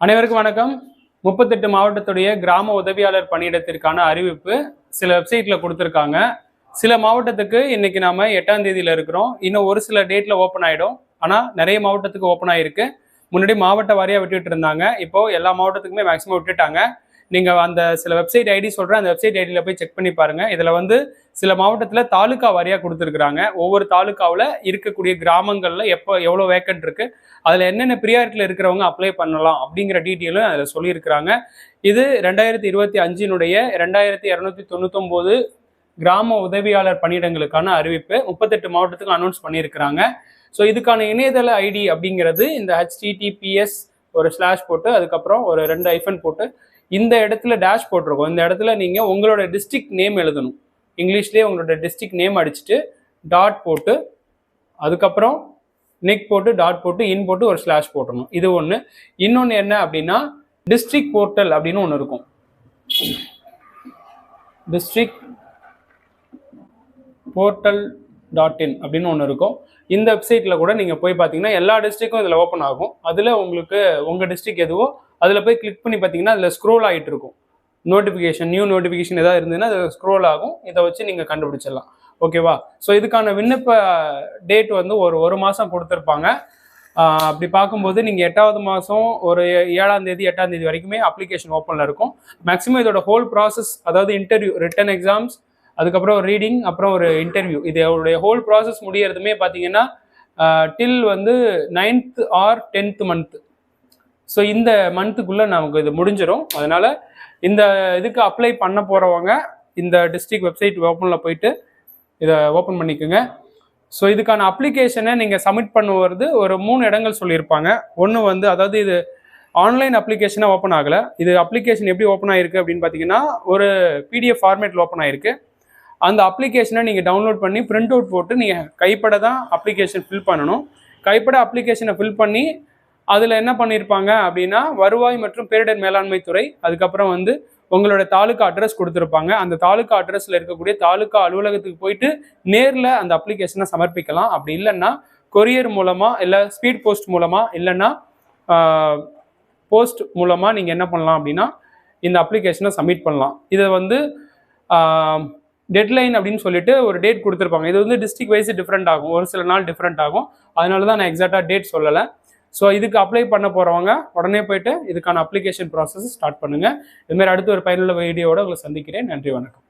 அனைவருக்கும் வணக்கம். முப்பத்தெட்டு மாவட்டத்துடைய கிராம உதவியாளர் பணியிடத்திற்கான அறிவிப்பு சில வெப்சைட்ல கொடுத்துருக்காங்க. சில மாவட்டத்துக்கு இன்னைக்கு நாம எட்டாம் தேதியில இருக்கிறோம். இன்னும் ஒரு சில டேட்ல ஓப்பன் ஆயிடும். ஆனா நிறைய மாவட்டத்துக்கு ஓப்பன் ஆயிருக்கு. முன்னாடி மாவட்ட வாரியா விட்டுட்டு இருந்தாங்க. இப்போ எல்லா மாவட்டத்துக்குமே மேக்சிமம் விட்டுட்டாங்க. நீங்கள் அந்த சில வெப்சைட் ஐடி சொல்கிறேன் அந்த வெப்சைட் ஐடியில் போய் செக் பண்ணி பாருங்கள் இதில் வந்து சில மாவட்டத்தில் தாலுகா வாரியாக கொடுத்துருக்குறாங்க. ஒவ்வொரு தாலுகாவில் இருக்கக்கூடிய கிராமங்களில் எப்போ எவ்வளோ வேக்கன்ட் இருக்குது அதில் என்னென்ன ப்ரியாரிட்டியில் இருக்கிறவங்க அப்ளை பண்ணலாம் அப்படிங்கிற டீட்டெயிலும் அதில் சொல்லியிருக்கிறாங்க. இது ரெண்டாயிரத்தி இருபத்தி அஞ்சினுடைய ரெண்டாயிரத்தி இரநூத்தி தொண்ணூத்தொம்போது கிராம உதவியாளர் பணியிடங்களுக்கான அறிவிப்பு முப்பத்தெட்டு மாவட்டத்துக்கு அனௌன்ஸ் பண்ணியிருக்கிறாங்க. ஸோ இதுக்கான இணையதள ஐடி அப்படிங்கிறது இந்த ஹெச்டிடிபிஎஸ் ஒரு ஸ்லாஷ் போட்டு அதுக்கப்புறம் ஒரு ரெண்டு ஐஃபன் போட்டு இந்த இடத்துல டேஷ் போட்டிருக்கோம். இந்த இடத்துல நீங்கள் உங்களோட டிஸ்ட்ரிக்ட் நேம் எழுதணும். இங்கிலீஷ்லேயே உங்களோட டிஸ்ட்ரிக்ட் நேம் அடிச்சுட்டு டாட் போட்டு அதுக்கப்புறம் நெக் போட்டு டாட் போட்டு இன் போட்டு ஒரு ஸ்லாஷ் போட்டணும் இது ஒன்று இன்னொன்று என்ன அப்படின்னா டிஸ்ட்ரிக்ட் போர்ட்டல் அப்படின்னு ஒன்று இருக்கும். டிஸ்ட்ரிக்ட் போர்ட்டல் டாட் இன் அப்படின்னு ஒன்று இருக்கும். இந்த வெப்சைட்டில் கூட நீங்கள் போய் பார்த்தீங்கன்னா எல்லா டிஸ்ட்ரிக்கும் இதில் ஓப்பன் ஆகும். அதில் உங்களுக்கு உங்கள் டிஸ்ட்ரிக் எதுவோ அதில் போய் கிளிக் பண்ணி பார்த்தீங்கன்னா அதில் ஸ்க்ரோல் ஆகிட்டு இருக்கும். நோட்டிஃபிகேஷன் நியூ நோட்டிஃபிகேஷன் ஏதாவது இருந்ததுன்னா அது ஸ்க்ரோல் ஆகும். இதை வச்சு நீங்கள் கண்டுபிடிச்சிடலாம். ஓகேவா ஸோ இதுக்கான விண்ணப்ப டேட் வந்து ஒரு ஒரு மாதம் கொடுத்துருப்பாங்க. அப்படி பார்க்கும்போது நீங்கள் எட்டாவது மாதம் ஒரு ஏழாம் தேதி எட்டாம் தேதி வரைக்குமே அப்ளிகேஷன் ஓப்பனில் இருக்கும். மேக்ஸிமம் இதோட ஹோல் ப்ராசஸ் அதாவது இன்டர்வியூ ரிட்டன் எக்ஸாம்ஸ் அதுக்கப்புறம் ஒரு ரீடிங் அப்புறம் ஒரு இன்டர்வியூ இதோடைய ஹோல் ப்ராசஸ் முடியறதுமே பார்த்தீங்கன்னா டில் வந்து ninth or tenth month so இந்த மந்த்துக்குள்ளே நமக்கு இது முடிஞ்சிடும் அதனால் இந்த இதுக்கு அப்ளை பண்ண போகிறவங்க இந்த டிஸ்ட்ரிக்ட் வெப்சைட் ஓப்பனில் போயிட்டு இதை ஓப்பன் பண்ணிக்கோங்க. ஸோ இதுக்கான அப்ளிகேஷனை நீங்கள் சப்மிட் பண்ணுவது ஒரு மூணு இடங்கள் சொல்லியிருப்பாங்க. ஒன்று வந்து அதாவது இது ஆன்லைன் அப்ளிகேஷனாக ஓப்பன் ஆகலை. இது அப்ளிகேஷன் எப்படி ஓப்பன் ஆகிருக்கு அப்படின்னு பார்த்தீங்கன்னா ஒரு பிடிஎஃப் ஃபார்மேட்டில் ஓப்பன் ஆகிருக்கு அந்த அப்ளிகேஷனை நீங்கள் டவுன்லோட் பண்ணி பிரிண்ட் அவுட் போட்டு நீங்கள் கைப்பட தான் அப்ளிகேஷன் ஃபில் பண்ணணும். கைப்பட அப்ளிகேஷனை ஃபில் பண்ணி அதில் என்ன பண்ணியிருப்பாங்க அப்படின்னா வருவாய் மற்றும் பேரிடர் மேலாண்மை துறை அதுக்கப்புறம் வந்து உங்களோட தாலுக்கா அட்ரஸ் கொடுத்துருப்பாங்க. அந்த தாலுக்கா அட்ரஸில் இருக்கக்கூடிய தாலுக்கா அலுவலகத்துக்கு போயிட்டு நேரில் அந்த அப்ளிகேஷனை சமர்ப்பிக்கலாம். அப்படி இல்லைன்னா கொரியர் மூலமாக இல்லை ஸ்பீட் போஸ்ட் மூலமாக இல்லைன்னா போஸ்ட் மூலமாக நீங்கள் என்ன பண்ணலாம் அப்படின்னா இந்த அப்ளிகேஷனை சப்மிட் பண்ணலாம். இதை வந்து டெட்லைன் அப்படின்னு சொல்லிட்டு ஒரு டேட் கொடுத்துருப்பாங்க. இது வந்து டிஸ்ட்ரிக்ட் வைஸ் டிஃப்ரெண்ட் ஆகும். ஒரு சில நாள் டிஃப்ரெண்ட் ஆகும். அதனால தான் நான் எக்ஸாக்டாக டேட் சொல்லலை. ஸோ இதுக்கு அப்ளை பண்ண போகிறவங்க உடனே போயிட்டு இதுக்கான அப்ளிகேஷன் ப்ராசஸ் ஸ்டார்ட் பண்ணுங்கள் இதுமாரி அடுத்து ஒரு பயனுள்ள வீடியோட உங்களை சந்திக்கிறேன். நன்றி வணக்கம்.